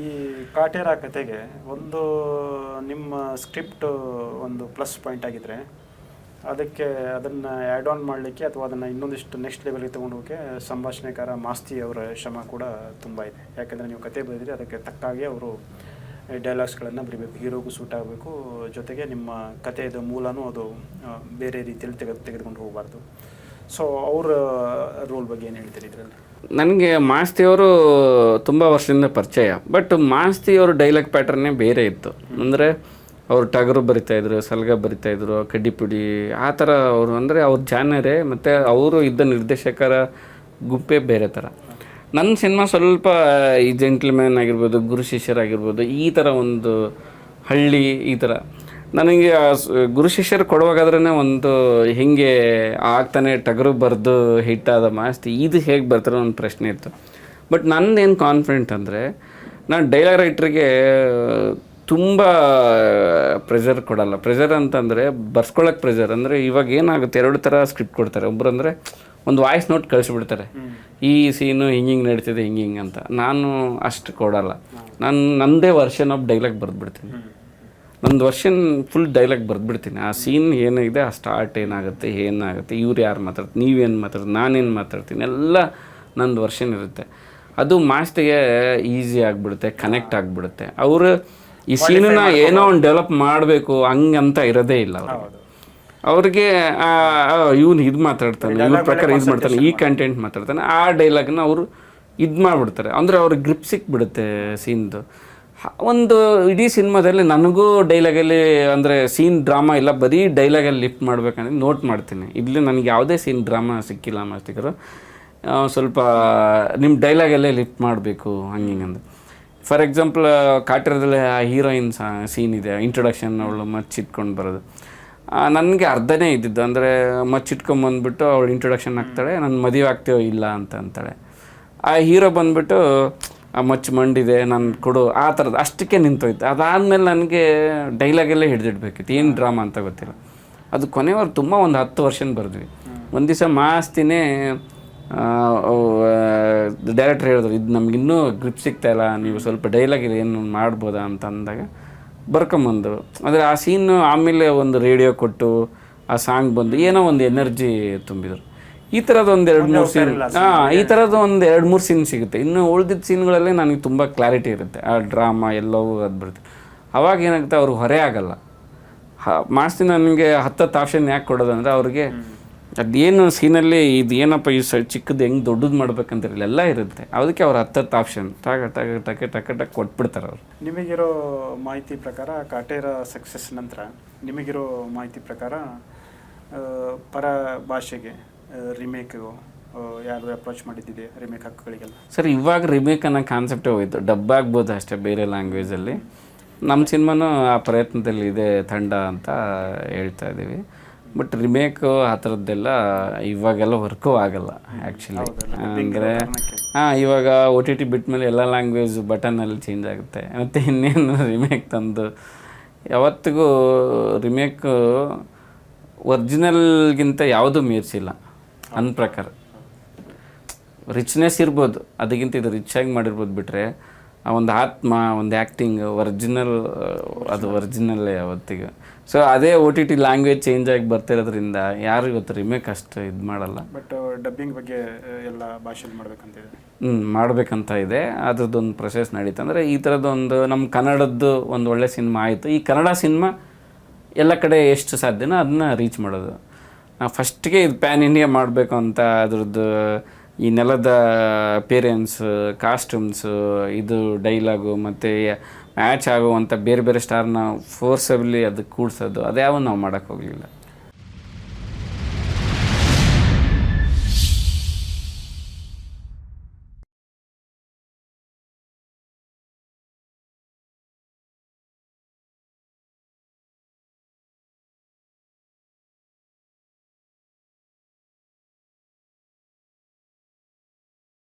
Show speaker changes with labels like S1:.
S1: ಈ ಕಾಟೇರ ಕತೆಗೆ ಒಂದು ನಿಮ್ಮ ಸ್ಕ್ರಿಪ್ಟ್ ಒಂದು ಪ್ಲಸ್ ಪಾಯಿಂಟ್ ಆಗಿದ್ರೆ ಅದಕ್ಕೆ ಅದನ್ನು ಆ್ಯಡ್ ಆನ್ ಮಾಡಲಿಕ್ಕೆ ಅಥವಾ ಅದನ್ನು ಇನ್ನೊಂದಿಷ್ಟು ನೆಕ್ಸ್ಟ್ ಲೆವೆಲ್ಗೆ ತೊಗೊಂಡು ಹೋಗೋಕ್ಕೆ ಸಂಭಾಷಣೆಕಾರ ಮಾಸ್ತಿ ಅವರ ಶ್ರಮ ಕೂಡ ತುಂಬ ಇದೆ. ಯಾಕೆಂದರೆ ನೀವು ಕತೆ ಬರೆದಿರಿ ಅದಕ್ಕೆ ತಕ್ಕಾಗೆ ಅವರು ಡೈಲಾಗ್ಸ್ಗಳನ್ನು ಬರಿಬೇಕು. ಹೀರೋಗೂ ಸೂಟ್ ಆಗಬೇಕು. ಜೊತೆಗೆ ನಿಮ್ಮ ಕಥೆಯದ ಮೂಲನೂ ಅದು ಬೇರೆ ರೀತಿಯಲ್ಲಿ ತೆಗೆದು, ತೆಗೆದುಕೊಂಡು ಹೋಗಬಾರ್ದು. ಸೊ ಅವ್ರ ರೋಲ್ ಬಗ್ಗೆ ಏನು ಹೇಳ್ತೀರಿ ಇದರಲ್ಲಿ?
S2: ನನಗೆ ಮಾಸ್ತಿಯವರು ತುಂಬ ವರ್ಷದಿಂದ ಪರಿಚಯ. ಬಟ್ ಮಾಸ್ತಿಯವ್ರ ಡೈಲಾಗ್ ಪ್ಯಾಟರ್ನೇ ಬೇರೆ ಇತ್ತು. ಅಂದರೆ ಅವರು ಟಗರು ಬರಿತಾಯಿದ್ರು ಸಲ್ಗ ಬರಿತಾಯಿದ್ರು ಕಡ್ಡಿಪುಡಿ, ಆ ಥರ ಅವರು. ಅಂದರೆ ಅವ್ರ ಜಾನರೇ, ಮತ್ತು ಅವರು ಇದ್ದ ನಿರ್ದೇಶಕರ ಗುಂಪೇ ಬೇರೆ ಥರ ನನ್ನ ಸಿನಿಮಾ ಸ್ವಲ್ಪ ಈ ಜೆಂಟ್ಲ್ಮ್ಯಾನ್ ಆಗಿರ್ಬೋದು, ಗುರು ಶಿಷ್ಯರಾಗಿರ್ಬೋದು, ಈ ಥರ ಒಂದು ಹಳ್ಳಿ, ಈ ಥರ ನನಗೆ ಗುರು ಶಿಷ್ಯರು ಕೊಡುವಾಗಾದ್ರೇ ಒಂದು ಹಿಂಗೆ ಆಗ್ತಾನೆ ಟಗರು ಬರೆದು ಹಿಟ್ಟಾದ ಮಾಸ್ತಿ ಇದು ಹೇಗೆ ಬರ್ತಾರೋ ಒಂದು ಪ್ರಶ್ನೆ ಇತ್ತು. ಬಟ್ ನನ್ನೇನು ಕಾನ್ಫಿಡೆಂಟ್ ಅಂದರೆ ನಾನು ಡೈಲಾಗ್ ರೈಟ್ರಿಗೆ ತುಂಬ ಪ್ರೆಷರ್ ಕೊಡಲ್ಲ. ಪ್ರೆಷರ್ ಅಂತಂದರೆ ಬರ್ಸ್ಕೊಳ್ಳೋಕೆ ಪ್ರೆಷರ್ ಅಂದರೆ ಇವಾಗ ಏನಾಗುತ್ತೆ ಎರಡು ಥರ ಸ್ಕ್ರಿಪ್ಟ್ ಕೊಡ್ತಾರೆ. ಒಬ್ಬರು ಅಂದರೆ ಒಂದು ವಾಯ್ಸ್ ನೋಟ್ ಕಳಿಸ್ಬಿಡ್ತಾರೆ. ಈ ಸೀನು ಹಿಂಗೆ ಹಿಂಗೆ ನಡೀತಿದೆ ಹಿಂಗೆ ಹಿಂಗೆ ಅಂತ. ನಾನು ಅಷ್ಟು ಕೊಡಲ್ಲ. ನಾನು ನನ್ನದೇ ವರ್ಷನ್ ಆಫ್ ಡೈಲಾಗ್ ಬರೆದ್ಬಿಡ್ತೀನಿ. ನಂದು ವರ್ಷನ್ ಫುಲ್ ಡೈಲಾಗ್ ಬರೆದ್ಬಿಡ್ತೀನಿ. ಆ ಸೀನ್ ಏನಿದೆ ಆ ಸ್ಟಾರ್ಟ್ ಏನಾಗುತ್ತೆ ಏನಾಗುತ್ತೆ ಇವ್ರು ಯಾರು ಮಾತಾಡ್ತಾರೆ ನೀವೇನು ಮಾತಾಡ್ತೀನಿ ನಾನೇನು ಮಾತಾಡ್ತೀನಿ ಎಲ್ಲ ನಂದು ವರ್ಷನ್ ಇರುತ್ತೆ. ಅದು ಮಾಸ್ಟಿಗೆ ಈಸಿ ಆಗಿಬಿಡುತ್ತೆ ಕನೆಕ್ಟ್ ಆಗಿಬಿಡುತ್ತೆ. ಅವರು ಈ ಸೀನನ್ನ ಏನೋ ಒಂದು ಡೆವಲಪ್ ಮಾಡಬೇಕು ಹಂಗಂತ ಇರೋದೇ ಇಲ್ಲ ಅವರು ಅವ್ರಿಗೆ ಇವನು ಇದು ಮಾತಾಡ್ತಾನೆ ಇವ್ರ ಪ್ರಕಾರ ಇದು ಮಾಡ್ತಾನೆ ಈ ಕಂಟೆಂಟ್ ಮಾತಾಡ್ತಾನೆ ಆ ಡೈಲಾಗ್ನ ಅವರು ಇದು ಮಾಡಿಬಿಡ್ತಾರೆ. ಅಂದರೆ ಅವ್ರಿಗೆ ಗ್ರಿಪ್ ಸಿಕ್ಬಿಡುತ್ತೆ ಸೀನ್ದು ಒಂದು ಇಡೀ ಸಿನಿಮಾದಲ್ಲಿ ನನಗೂ ಡೈಲಾಗಲ್ಲಿ ಅಂದರೆ ಸೀನ್ ಡ್ರಾಮಾ ಇಲ್ಲ, ಬರೀ ಡೈಲಾಗಲ್ಲಿ ಲಿಫ್ಟ್ ಮಾಡ್ಬೇಕಂದ್ರೆ ನೋಟ್ ಮಾಡ್ತೀನಿ. ಇಲ್ಲಿ ನನಗೆ ಯಾವುದೇ ಸೀನ್ ಡ್ರಾಮಾ ಸಿಕ್ಕಿಲ್ಲ ಮಾಸ್ತಿಕರು ಸ್ವಲ್ಪ ನಿಮ್ಮ ಡೈಲಾಗಲ್ಲೇ ಲಿಫ್ಟ್ ಮಾಡಬೇಕು ಹಂಗೆ ಹಿಂಗೆ ಅಂತ ಫಾರ್ ಎಕ್ಸಾಂಪಲ್ ಕಾಟಿರದಲ್ಲಿ ಆ ಹೀರೋಯಿನ್ ಸೀನ್ ಇದೆ ಇಂಟ್ರೊಡಕ್ಷನ್ ಅವಳು ಮಚ್ಚಿಟ್ಕೊಂಡು ಬರೋದು. ನನಗೆ ಅರ್ಧನೇ ಇದ್ದಿದ್ದು, ಅಂದರೆ ಮಚ್ಚಿಟ್ಕೊಂಬಂದ್ಬಿಟ್ಟು ಅವಳು ಇಂಟ್ರೊಡಕ್ಷನ್ ಹಾಕ್ತಾಳೆ, ನಾನು ಮದುವೆ ಆಗ್ತೀವೋ ಇಲ್ಲ ಅಂತ ಅಂತಾಳೆ. ಆ ಹೀರೋ ಬಂದ್ಬಿಟ್ಟು ಮಚ್ಚು ಮಂಡಿದೆ ನಾನು ಕೊಡು ಆ ಥರದ್ದು ಅಷ್ಟಕ್ಕೆ ನಿಂತೋಯ್ತು. ಅದಾದಮೇಲೆ ನನಗೆ ಡೈಲಾಗೆಲ್ಲ ಹಿಡಿದಿಡ್ಬೇಕಿತ್ತು. ಏನು ಡ್ರಾಮಾ ಅಂತ ಗೊತ್ತಿಲ್ಲ. ಅದು ಕೊನೆಯವರು ತುಂಬ ಒಂದು ಹತ್ತು ವರ್ಷನ ಬರೆದ್ವಿ. ಒಂದು ದಿವಸ ಮಾಸ್ತಿನೇ ಡೈರೆಕ್ಟ್ರ್ ಹೇಳಿದ್ರು ಇದು ನಮ್ಗೆ ಇನ್ನೂ ಗ್ರಿಪ್ ಸಿಗ್ತಾ ಇಲ್ಲ ನೀವು ಸ್ವಲ್ಪ ಡೈಲಾಗ್ ಏನು ಮಾಡ್ಬೋದಾ? ಅಂತ ಅಂದಾಗ ಬರ್ಕೊಂಬಂದು ಆದರೆ ಆ ಸೀನು ಆಮೇಲೆ ಒಂದು ರೇಡಿಯೋ ಕೊಟ್ಟು ಆ ಸಾಂಗ್ ಬಂದು ಏನೋ ಒಂದು ಎನರ್ಜಿ ತುಂಬಿದ್ರು. ಈ ಥರದ ಒಂದು ಎರಡು ಮೂರು ಸೀನ್ ಹಾಂ ಈ ಥರದ ಒಂದು ಎರಡು ಮೂರು ಸೀನ್ ಸಿಗುತ್ತೆ. ಇನ್ನು ಉಳಿದಿದ್ದ ಸೀನ್ಗಳಲ್ಲೇ ನನಗೆ ತುಂಬ ಕ್ಲಾರಿಟಿ ಇರುತ್ತೆ. ಆ ಡ್ರಾಮಾ ಎಲ್ಲವೂ ಅದು ಬಿಡುತ್ತೆ ಅವಾಗ ಏನಾಗುತ್ತೆ ಅವ್ರಿಗೆ ಹೊರೆ ಆಗಲ್ಲ. ಮಾಡಿಸಿ ನನಗೆ ಹತ್ತತ್ತು ಆಪ್ಷನ್ ಯಾಕೆ ಕೊಡೋದಂದ್ರೆ ಅವ್ರಿಗೆ ಅದೇನು ಸೀನಲ್ಲಿ ಇದು ಏನಪ್ಪ ಈ ಸ ಚಿಕ್ಕದು ಹೆಂಗೆ ದೊಡ್ಡದು ಮಾಡ್ಬೇಕಂತಿರಲಿಲ್ಲ ಎಲ್ಲ ಇರುತ್ತೆ. ಅದಕ್ಕೆ ಅವ್ರು ಹತ್ತತ್ತು ಆಪ್ಷನ್. ಟಾಗ ಟಾಗ ಟಕೆ ಟಕ ಟಕ್ ಕೊಟ್ಬಿಡ್ತಾರೆ ಅವರು.
S1: ನಿಮಗಿರೋ ಮಾಹಿತಿ ಪ್ರಕಾರ ಕಾಟೇರ ಸಕ್ಸಸ್ ನಂತರ ನಿಮಗಿರೋ ಮಾಹಿತಿ ಪ್ರಕಾರ ಪರ ಭಾಷೆಗೆ ರಿಮೇಕು ಯಾರು ಅಪ್ರೋಚ್ ಮಾಡಿದ್ದಿದೆ ರಿಮೇಕ್ ಹಕ್ಕುಗಳಿಗೆಲ್ಲ?
S2: ಸರ್ ಇವಾಗ ರಿಮೇಕ್ ಅನ್ನೋ ಕಾನ್ಸೆಪ್ಟೇ ಹೋಯಿತು. ಡಬ್ ಆಗ್ಬೋದು ಅಷ್ಟೇ ಬೇರೆ ಲ್ಯಾಂಗ್ವೇಜಲ್ಲಿ ನಮ್ಮ ಸಿನಿಮಾನು ಆ ಪ್ರಯತ್ನದಲ್ಲಿ ಇದೆ ತಂಡ ಅಂತ ಹೇಳ್ತಾ ಇದ್ದೀವಿ. ಬಟ್ ರಿಮೇಕು ಆ ಥರದ್ದೆಲ್ಲ ಇವಾಗೆಲ್ಲ ವರ್ಕು ಆಗಲ್ಲ ಆ್ಯಕ್ಚುಲಿ ಅಂದರೆ ಹಾಂ ಇವಾಗ ಒ ಟಿ ಟಿ ಬಿಟ್ಮೇಲೆ ಎಲ್ಲ ಲ್ಯಾಂಗ್ವೇಜ್ ಬಟನಲ್ಲಿ ಚೇಂಜ್ ಆಗುತ್ತೆ. ಮತ್ತು ಇನ್ನೇನು ರಿಮೇಕ್ ತಂದು. ಯಾವತ್ತಿಗೂ ರಿಮೇಕು ಒರಿಜಿನಲ್ಗಿಂತ ಯಾವುದೂ ಮೀರಿಸಿಲ್ಲ. ನನ್ನ ಪ್ರಕಾರ. ರಿಚ್ನೆಸ್ ಇರ್ಬೋದು ಅದಕ್ಕಿಂತ ಇದು ರಿಚ್ ಆಗಿ ಮಾಡಿರ್ಬೋದು ಬಿಟ್ಟರೆ ಆ ಒಂದು ಆತ್ಮ ಒಂದು ಆ್ಯಕ್ಟಿಂಗ್ ಒರಿಜಿನಲ್ ಅದು ಒರಿಜಿನಲ್ಲೇ ಅವತ್ತಿಗೆ. ಸೊ ಅದೇ O T T language change ಆಗಿ ಬರ್ತಿರೋದ್ರಿಂದ ಯಾರು ಇವತ್ತು ರಿಮೇಕ್ ಅಷ್ಟು ಇದು ಮಾಡಲ್ಲ.
S1: ಬಟ್ ಡಬ್ಬಿಂಗ್ ಬಗ್ಗೆ ಎಲ್ಲ ಭಾಷೆಯಲ್ಲಿ ಮಾಡ್ಬೇಕಂತಿದೆ
S2: ಹ್ಞೂ ಮಾಡಬೇಕಂತ ಇದೆ. ಅದ್ರದ್ದೊಂದು ಪ್ರೊಸೆಸ್ ನಡೀತು ಅಂದರೆ ಈ ಥರದ್ದೊಂದು ನಮ್ಮ ಕನ್ನಡದ್ದು ಒಂದು ಒಳ್ಳೆ ಸಿನಿಮಾ ಆಯಿತು. ಈ ಕನ್ನಡ ಸಿನಿಮಾ ಎಲ್ಲ ಕಡೆ ಎಷ್ಟು ಸಾಧ್ಯನೋ ಅದನ್ನ ರೀಚ್ ಮಾಡೋದು. ಫಸ್ಟ್ಗೆ ಇದು ಪ್ಯಾನ್ ಇಂಡಿಯಾ ಮಾಡಬೇಕು ಅಂತ ಅದ್ರದ್ದು ಈ ನೆಲದ ಪೇರೆಂಟ್ಸ್ ಕಾಸ್ಟ್ಯೂಮ್ಸು ಇದು ಡೈಲಾಗು ಮತ್ತು ಮ್ಯಾಚ್ ಆಗುವಂಥ ಬೇರೆ ಬೇರೆ ಸ್ಟಾರ್ನ ಫೋರ್ಸಬಲಿ ಅದಕ್ಕೆ ಕೂಡ್ಸೋದು. ಅದ್ಯಾವ ನಾವು ಮಾಡೋಕ್ಕೆ ಹೋಗಲಿಲ್ಲ.